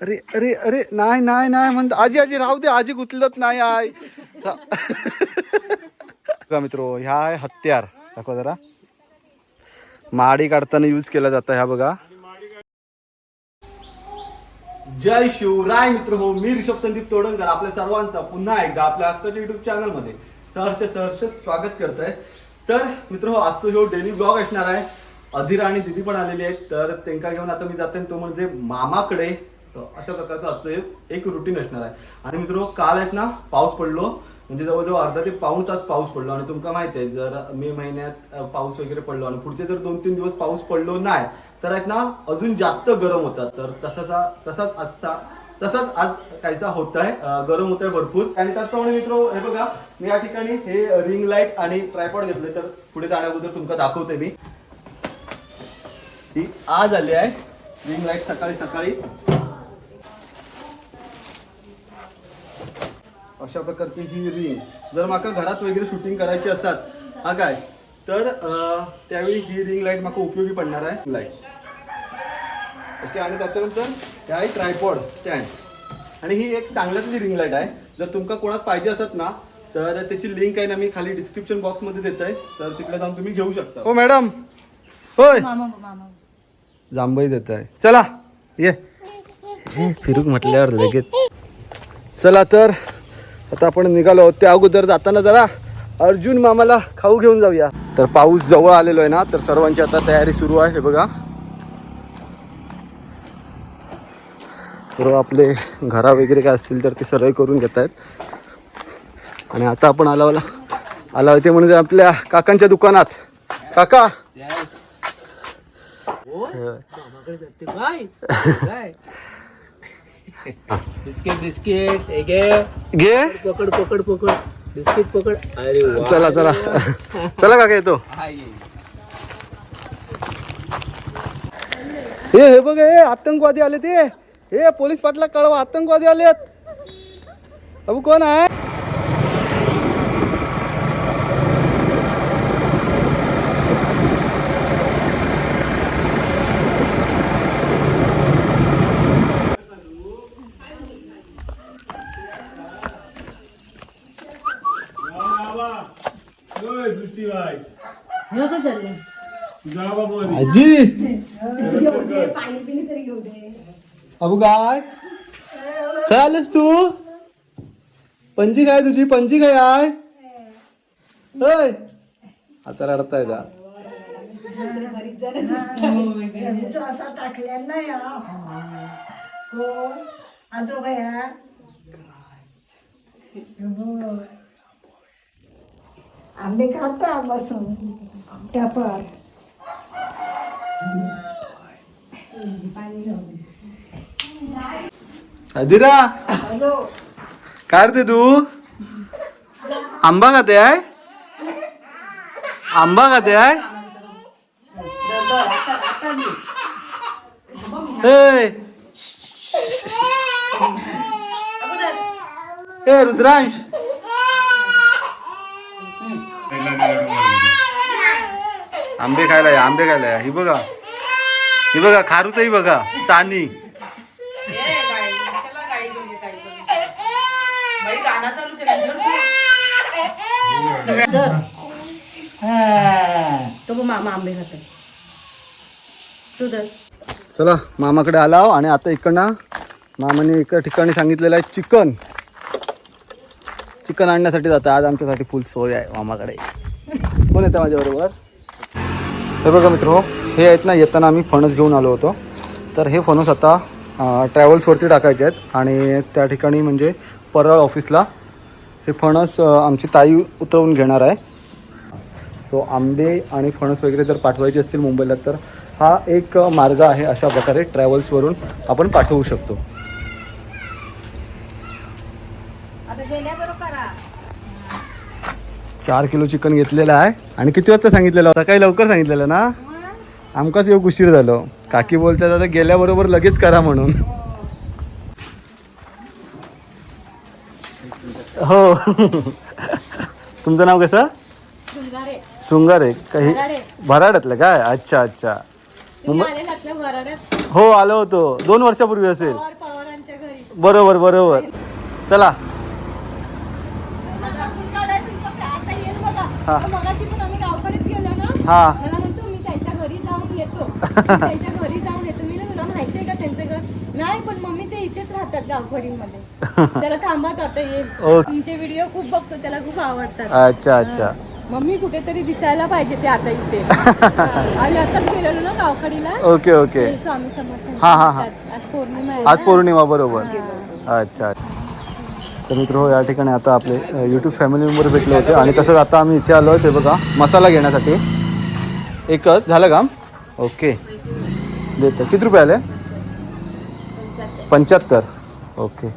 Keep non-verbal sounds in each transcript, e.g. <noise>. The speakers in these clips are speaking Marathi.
अरे अरे अरे नाही नाही नाही म्हणत. आजी आजी राहू दे आजी गुतलत नाही आय मित्र मित्रो ह्या आहे हत्यार. दाखवा जरा. माडी काढताना यूज केला जातं ह्या बघा. जय शिवराय मित्र हो मी ऋषभ संदीप तोडणकर आपल्या सर्वांचा पुन्हा एकदा आपल्या हक्काच्या युट्यूब चॅनलमध्ये सहर्ष सहर्ष स्वागत करतोय. तर मित्र हो आजचं ह्यो डेली ब्लॉग असणार आहे. अधिरा आणि दिदी पण आलेली आहेत तर त्यांना घेऊन आता मी जाते तो म्हणजे मामाकडे. तर अशा प्रकारचं आजचं एक- एक रुटीन असणार आहे. आणि मित्र काल आहेत ना पाऊस पडलो. म्हणजे जवळजवळ अर्धा ते पाऊण तास पाऊस पडलो. आणि तुमका माहिती आहे जर मे महिन्यात पाऊस वगैरे पडलो आणि पुढचे जर दोन तीन दिवस पाऊस पडलो नाही तर आहेत ना अजून जास्त गरम होतात. तर तसाचा तसाच आजचा तसाच आज कायचा होत आहे गरम होत आहे भरपूर. आणि त्याचप्रमाणे मित्र हे बघा मी या ठिकाणी हे रिंग लाइट आणि ट्रायपॉड घेतले तर पुढे जाण्याबद्दल तुमका दाखवते मी. ही आज आली आहे. रिंग लाइट सकाळी सकाळी अशा प्रकारची ही रिंग जर माका घरात वगैरे शूटिंग करायची असतात हा काय? तर त्यावेळी ही रिंग लाइट माका उपयोगी पडणार आहे. लाइट ओके आणि त्याच्यानंतर ह्या आहे ट्रायपॉड स्टँड आणि ही एक चांगल्यातली रिंग लाइट आहे. जर तुमका कोणात पाहिजे असत ना तर त्याची लिंक आहे ना मी खाली डिस्क्रिप्शन बॉक्समध्ये देत आहे तर तिकडे जाऊन तुम्ही घेऊ शकता. हो मॅडम होय. मामा मामा जांभई देत आहे चला ये. हे फिरूक म्हटल्यावर लगेच. चला तर आता आपण निघालो आहोत. त्या अगोदर जाताना जरा अर्जुन मामाला खाऊ घेऊन जाऊया. तर पाऊस जवळ आलेलो आहे ना तर सर्वांची आता तयारी सुरू आहे हे बघा. सर्व आपले घरा वगैरे काय असतील तर ते सर्व करून घेत आहेत. आणि आता आपण आला आला आला ते म्हणजे आपल्या काकांच्या दुकानात. काका! <laughs> बिस्किट बिस्किट एक घे. पकड पकड पकड बिस्किट पकड अरे वा. चला चला. चला काका येतो. हे हे बघ हे आतंकवादी आले ते. हे पोलीस पाटला कळवा आतंकवादी आलेत. अबू कोण आहे? हे काय आजी. पाणी पिणी तरी घेऊ दे अबू काय? काय आलेस तू? पंजी काय तुझी? पंजी काय आहे? होय. आता रडताय का बरीच जण असा टाकल्या नाही हो आजोबा आंबे खाता बसून टपर अदिरा काय रे ते आंबा खाते आहे आंबा खाते आहे ए ए रुद्रांश आंबे खायला या आंबे खायला या. ही बघा. ही बघा खारुताई बघा. चानी. तो मामा आंबे खात तू तर चला मामाकडे आला आणि आता इकडनं मामाने एका ठिकाणी सांगितलेलं आहे चिकन. चिकन आणण्यासाठी जातं आज आमच्यासाठी फुल सोय आहे मामाकडे. कोण येतं माझ्याबरोबर? हे बघा मित्र हे आहेत ना येताना आम्ही फणस घेऊन आलो होतो. तर हे फणस आता ट्रॅव्हल्सवरती टाकायचे आहेत. आणि त्या ठिकाणी म्हणजे परळ ऑफिसला हे फणस आमची ताई उतरवून घेणार आहे. सो आंबे आणि फणस वगैरे जर पाठवायचे असतील मुंबईला तर हा एक मार्ग आहे अशा प्रकारे ट्रॅव्हल्सवरून आपण पाठवू शकतो. चार किलो चिकन घेतलेलं आहे. आणि किती वाजता सांगितलेलं सकाळी लवकर सांगितलेलं ना? आमकाच येऊ उशीर झालो. काकी बोलतात आता गेल्याबरोबर लगेच करा म्हणून. हो. तुमचं नाव कसं? शृंगारे. काही भराड्यातलं काय? अच्छा अच्छा. मुंबई हो आलो होतो. दोन वर्षापूर्वी असेल. बरोबर बरोबर. चला. हा. मगाशी पण आम्ही गावकडेच गेलो ना. हा. मला म्हणतो मी त्यांच्या घरी जाऊन येतो. <laughs> त्यांच्या घरी जाऊन येतो. मी का त्यांचं घर? नाही पण मम्मी ते इथेच राहतात गावखडीमध्ये <laughs> त्याला थांबत आता येईल. तुमचे व्हिडिओ खूप बघतो त्याला खूप आवडतात. अच्छा अच्छा. मम्मी कुठेतरी दिसायला पाहिजे ते आता इथे. <laughs> आम्ही आताच गेलेलो ना गावखडीला ओके ओके. स्वामी समर्थ हा, हा, हा. आज पौर्णिमा आज. पौर्णिमा बरोबर. अच्छा. तर मित्र हो या ठिकाणी आता आपले यूट्यूब फॅमिली मेंबर भेटले होते. आणि तसंच आता आम्ही इथे आलो ते बघा मसाला घेण्यासाठी. एकच झालं काम ओके. देतो. किती रुपये आले? पंच्याहत्तर. ओके.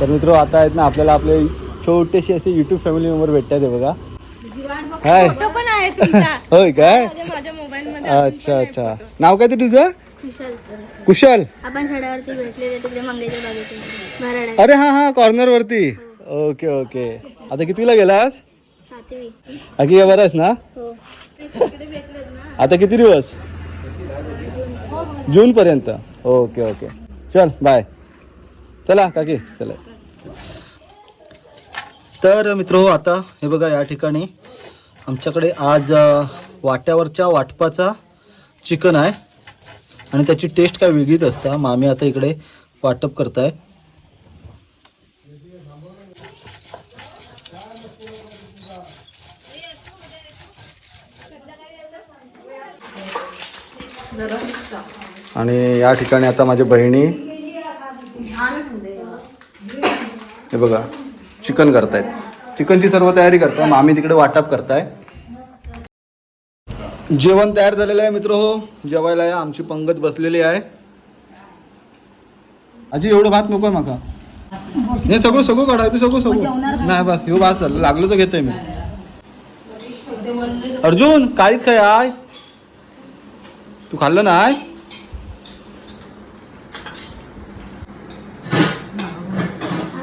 तर मित्र आता आहेत ना आपल्याला आपले छोटेसे असे यूट्यूब फॅमिली मेंबर भेटतात हे बघा. हाय आहे तुमचा. होय काय? अच्छा अच्छा. नाव काय ते तुझं? कुशल. कुशल? आपण सड्यावरती भेटलेले तिकडे मंगेच्या बागेत भराड अरे हा हा कॉर्नर वरती ओके ओके. आता कितीला गेलास? सातवी. बाकी काय बरं आहेस ना? हो. आता किती दिवस? जून पर्यंत ओके ओके. चल बाय. चला काकी चला. तर मित्र आता हे बघा या ठिकाणी आमच्याकडे आज वाट्यावरच्या वाटपाचा चिकन आहे. आणि त्याची टेस्ट काय वेगळीच असता. मामी आता इकडे वाटप करताय. आणि या ठिकाणी आता माझ्या बहिणी हे बघा चिकन करतायत. चिकनची सर्व तयारी करताय. मामी तिकडे वाटप करताय. जेवण तयार झालेलं आहे मित्र हो. जेवायला या आमची पंगत बसलेली आहे. आजी एवढं भात नकोय माका. हे सगळं सगळं काढायचं सगळं सगळं. नाही बस ह्यो भात झालं लागलं तर घेतोय मी. अर्जुन काहीच काय आय. तू खाल्लं नाही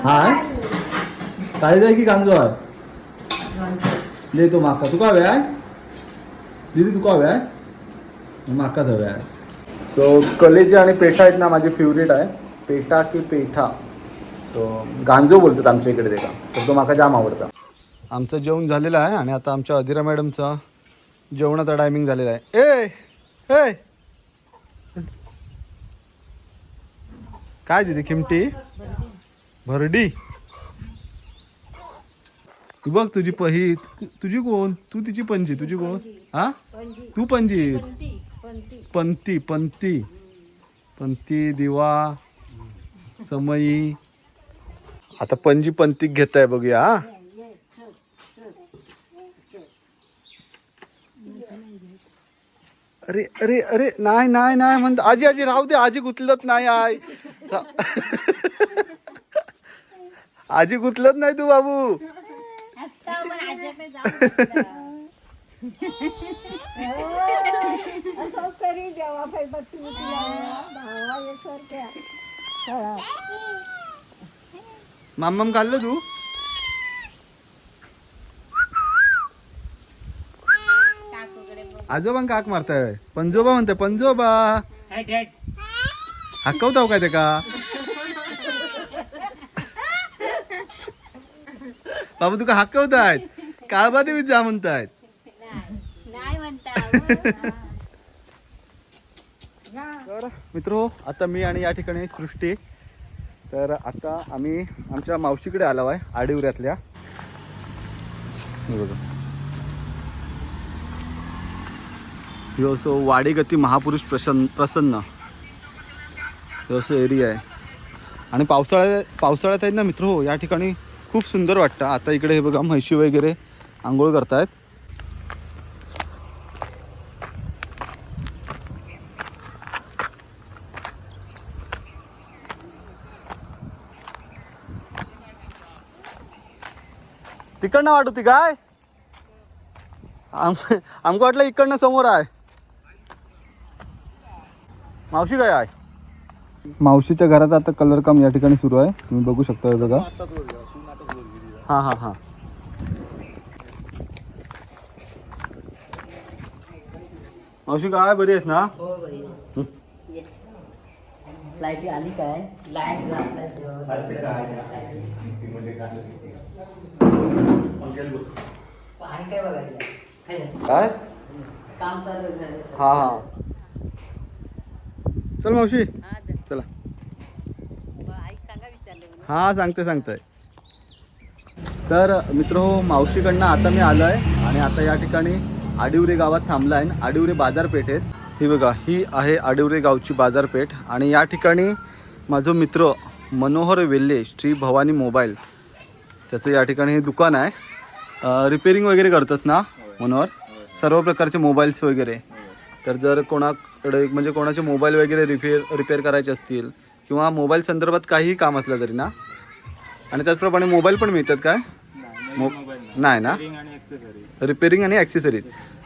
हाय काय जाय की कांदो आहे दे तो माका. तू हवे आहे दिदी तुका हवे आहे? माकाच हवे आहे. सो कलेजी आणि पेठा आहेत ना माझी फेवरेट आहे. पेठा की पेठा. सो गांजो बोलतात आमच्या इकडे ते का तर तो माका जाम आवडता. आमचं जेवण झालेलं आहे आणि आता आमच्या अधिरा मॅडमचा जेवणाचा टायमिंग झालेला आहे. ए ए! काय दिदी खिमटी? भरडी? तू बघ तुझी पही तुझी कोण? तू तिची पंजी तुझी कोण? हा? तू पंजी. पंती पंती. पंती दिवा समयी. आता पंजी पंतीक घेताय बघूया हा? अरे अरे अरे नाही नाही नाही म्हणत. आजी आजी राहू दे. आजी गुतलत नाही आय <laughs> आजी गुतलत नाही तू बाबू. मामम खाल्लं तू? आजोबा काक मारताय पंजोबा म्हणताय पंजोबा. हक्कवताव काय ते का? बाबा तुका हकवतायत. काळबा देवीत जा म्हणतायत तर मित्र आता मी आणि या ठिकाणी सृष्टी. तर आता आम्ही आमच्या मावशीकडे आलो आहे आडिवऱ्यातल्या. हे बघा. ह्यो असो वाडेगती महापुरुष प्रसन्न प्रसन्न. हे असं एरिया आहे. आणि पावसाळ्या पावसाळ्यात आहे ना मित्र हो या ठिकाणी खूप सुंदर वाटतं. आता इकडे हे बघा म्हशी वगैरे. आंघोळ करतायत. तिकडनं वाटत होती काय? आम आमको वाटलं इकडनं समोर आहे. मावशी काय आहे? मावशीच्या घरात आता कलर काम या ठिकाणी सुरू आहे. तुम्ही बघू शकता बघा. हां हां हां. मावशी काय बरी आहेस ना? लाइट आली काय? लाइट आणि काय बघायला काय? काय? काम चालू आहे घरात. हा हा. चल मावशी. हा. चला. हा सांगते सांगते तर मित्र हो मावशीकडनं आता मी आलो आहे आणि आता या ठिकाणी आडिवरे गावात थांबला आहे आडिवरे बाजारपेठेत ही बघा ही आहे आडिवरे गावची बाजारपेठ आणि या ठिकाणी माझं मित्र मनोहर वेल्ले श्री भवानी मोबाईल त्याचं या ठिकाणी हे दुकान आहे. रिपेरिंग वगैरे करतस ना मनोहर? सर्व प्रकारचे मोबाईल्स वगैरे. तर जर कोणाकडे म्हणजे कोणाचे मोबाईल वगैरे रिपेअर रिपेअर करायचे असतील किंवा मोबाईल संदर्भात काहीही काम असलं तरी ना? आणि त्याचप्रमाणे मोबाईल पण मिळतात काय? मो नाही ना? रिपेरिंग आणि ॲक्सेसरीज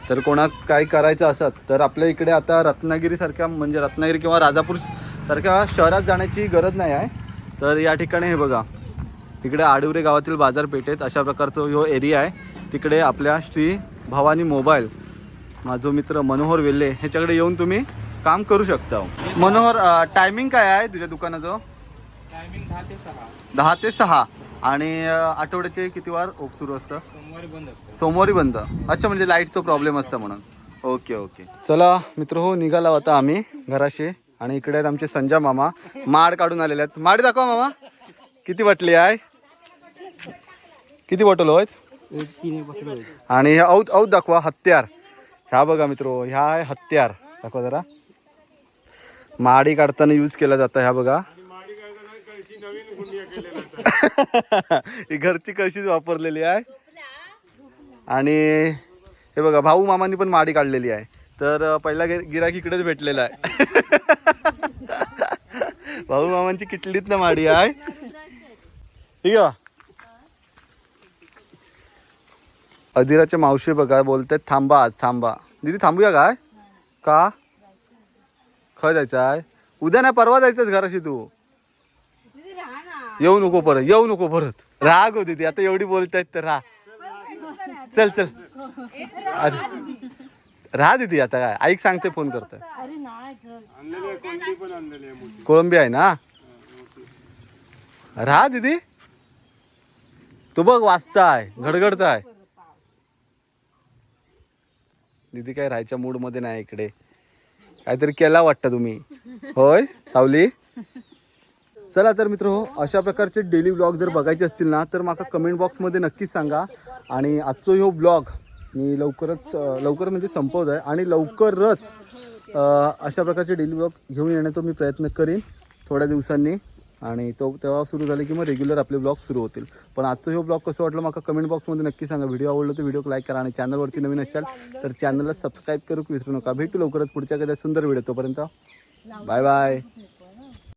तर कोणाक काय करायचं असत तर आपल्या इकडे आता रत्नागिरीसारख्या म्हणजे रत्नागिरी किंवा राजापूर सारख्या शहरात जाण्याची गरज नाही आहे. तर या ठिकाणी हे बघा तिकडे आडिवरे गावातील बाजारपेठेत अशा प्रकारचा जो एरिया आहे. तिकडे आपल्या श्री भवानी मोबाईल माझा मित्र मनोहर वेल्ले ह्याच्याकडे येऊन तुम्ही काम करू शकता. मनोहर टायमिंग काय आहे तुझ्या दुकानाचं? टायमिंग दहा ते सहा. दहा ते सहा. आणि आठवड्याचे किती वार ओप सुरू असतं? सोमवारी बंद सोमवारी बंद. अच्छा म्हणजे लाईटचा प्रॉब्लेम असतं म्हणून. Okay okay. चला मित्र हो निघाला होता आम्ही घराशी. आणि इकडे आहेत आमचे संजय मामा. माड काढून आलेले आहेत. माड दाखवा मामा. किती बटली आहे? किती बॉटल आहेत आणि हे औत औत दाखवा हत्यार. ह्या बघा मित्र ह्या आहे हत्यार. दाखवा जरा. माडी काढताना यूज केला जातं ह्या बघा. <laughs> ही घरची कळशीच वापरलेली आहे. आणि हे बघा भाऊ मामांनी पण माडी काढलेली आहे. तर पहिला गिराक इकडेच भेटलेला आहे. <laughs> भाऊ मामांची किटलीत ना माडी आहे. ठीक आहे. अधीराच्या मावशी बघा बोलतात थांबा आज थांबा. दीदी थांबूया काय? का? खय जायचं आहे उद्या नाही परवा जायचं घराशी तू. येऊ नको परत येऊ नको परत. राहा गो दीदी आता एवढी बोलतायत तर राहा चल चल. अरे राहा दीदी आता काय? ऐक सांगते फोन करतोय अरे नाही चल. कोळंबी आहे ना? राहा दीदी तू? बघ वाचताय घडघडताय. दीदी काय राहायच्या मूडमध्ये नाही इकडे. काहीतरी केला वाटतं तुम्ही. होय सावली? चला तर मित्र हो अशा प्रकारचे डेली ब्लॉग जर बघायचे असतील ना तर मला कमेंट बॉक्समध्ये नक्कीच सांगा. आणि आजचो हो ब्लॉग मी लवकरच लवकर म्हणजे संपवत आहे. आणि लवकरच अशा प्रकारचे डेली ब्लॉग घेऊन येण्याचा मी प्रयत्न करीन थोड्या दिवसांनी. आणि तो तेव्हा सुरू झाले की मग रेग्युलर आपले ब्लॉग सुरू होतील. पण आजचं हे ब्लॉग कसं वाटलं मला कमेंट बॉक्समध्ये नक्की सांगा. व्हिडिओ आवडलो तर व्हिडिओ लाईक करा आणि चॅनलवरती नवीन असाल तर चॅनलला सबस्क्राईब करू विसरू नका. भेटू लवकरच पुढच्या कधी सुंदर व्हिडिओ तोपर्यंत. Bye bye